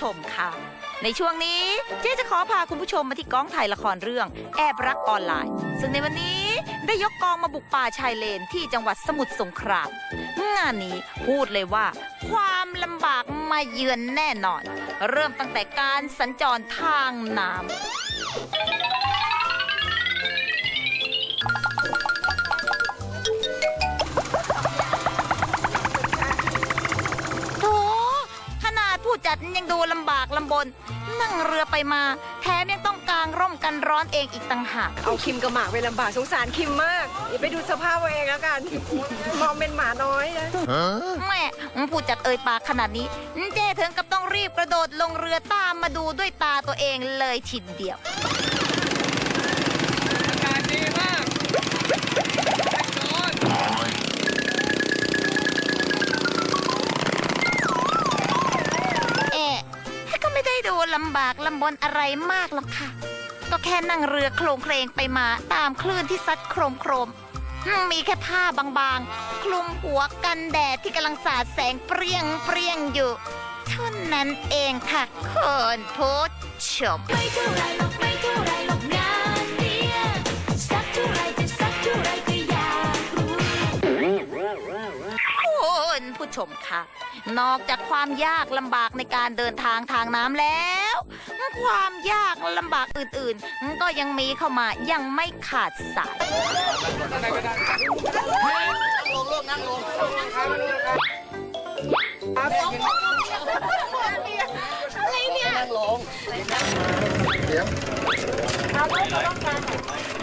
ชมค่ะ ในช่วงนี้เจ๊จะขอพาคุณผู้ชมมาที่กองถ่ายละครเรื่อง แอบรักออนไลน์ ซึ่งในวันนี้ได้ยกกองมาบุกป่าชายเลนที่จังหวัดสมุทรสงครามงานนี้พูดเลยว่า ความลำบากมาเยือนแน่นอน เริ่มตั้งแต่การสัญจรทางน้ำ ดยังดูลำบากลำบน นั่งเรือไปมา แถมยังต้องกางร่มกันร้อนเองอีกต่างหากเอาคิมกับหมาไปลำบากสงสารคิมมากอย่าไปดูสภาพเอาเองแล้วกัน มองเป็นหมาน้อยนะแม่ผู้จัดเอ่ยปากขนาดนี้ เจ้ถึงกับต้องรีบกระโดดลงเรือตามมาดูด้วยตาตัวเองเลยทีเดียวำบากลำบนอะไรมากหรอกค่ะ ก็แค่นั่งเรือโครงเคลงไปมาตามคลื่นที่ซัดโครมโครมมมีแค่ผ้าบางๆ คลุมหัวกันแดดที่กำลังสาดแสงเปรี้ยงเปรี้ยงอยู่เท่านั้นเองค่ะคุณผู้ชมไม่เท่าไรหรอกไม่เท่าไรหรอก ชมคะ นอกจากความยากลำบากในการเดินทางทางน้ำแล้ว ความยากลำบากอื่นๆ ก็ยังมีเข้ามายังไม่ขาดสายอะไรก็ได้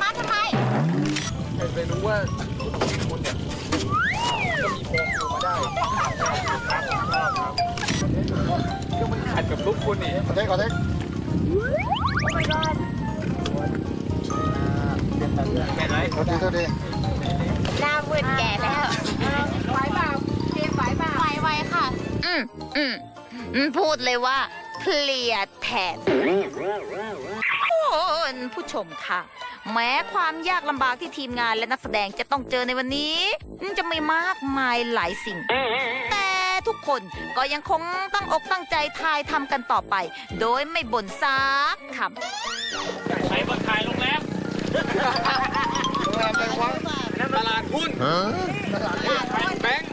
มาทำไมไปรู้ว่าคุณเนี่ยมีโคร กคุณนี่ขอเทคขอเทคเห็นไหมโทษดีโทษดีหน้ามืดแก่แล้ว ไหวเปล่าเจมไหวเปล่าไหวไหวค่ะ อืมอืมอืมพูดเลยว่าเพลียแทนคุณผู้ชมค่ะ แม้ความยากลำบากที่ทีมงานและนักแสดงจะต้องเจอในวันนี้ จะไม่มากมายหลายสิ่ง แต่ ทุกคนก็ยังคงตั้งอกตั้งใจทายทำกันต่อไป โดยไม่บ่นซักคำใครมาขายโรงแรมโรงแรมอะไรวะตลาดหุ้นฮะแบงค์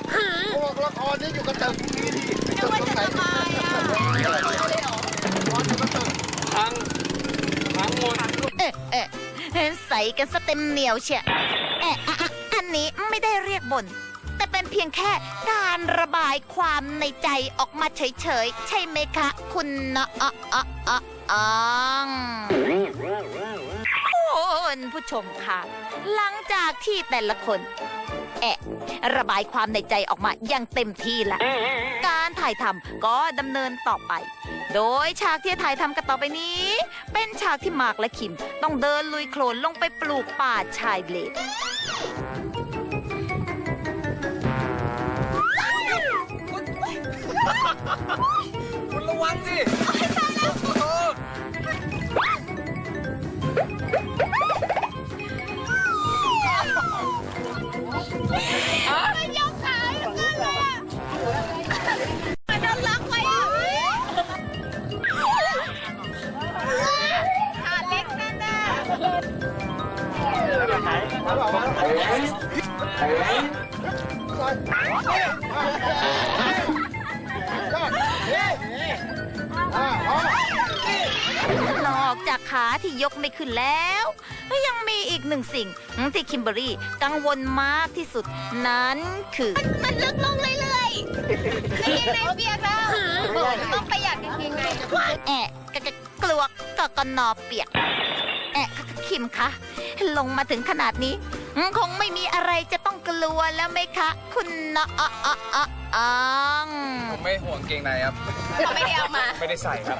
พวกละครนี่อยู่กับตึกตึกตรงไหนพังพังหมดเอ๊ะเอ๊ะเห็นใส่กันสเต็มเหนียวเชียเอ๊ะอะอะอันนี้ไม่ได้เรียกบ่นแต่ เพียงแค่การระบายความในใจออกมาเฉยๆ ใช่ไหมคะ คุณนะอะอะอะอ่องคุณผู้ชมค่ะ หลังจากที่แต่ละคน แอะระบายความในใจออกมาอย่างเต็มที่ละ การถ่ายทำก็ดำเนินต่อไป โดยฉากที่ถ่ายทำกันต่อไปนี้ เป็นฉากที่มากและคิม ต้องเดินลุยโคลนลงไปปลูกป่าชายเลน นอกจากขาที่ยกไม่ขึ้นแล้ว ยังมีอีกหนึ่งสิ่งที่คิมเบอรี่กังวลมากที่สุด นั้นคือ มันลึกลงเรื่อยๆกางเกงในเปียกแล้วต้องประหยัดกางเกงในแอะกะกะกลัวกะกนอเปียก แอะคะคิมคะ ลงมาถึงขนาดนี้ คงไม่มีอะไรจะ ต้องกลัวแล้วไหมคะ คุณนะอะอะอะอังผมไม่ห่วงเกงในครับ เขาไม่ได้เอามา ไม่ได้ใส่ครับ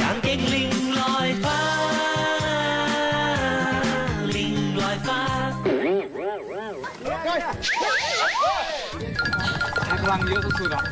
กางเกงลิงลอยฟ้า ลิงลอยฟ้า ใช้พลังเยอะสุดๆอะ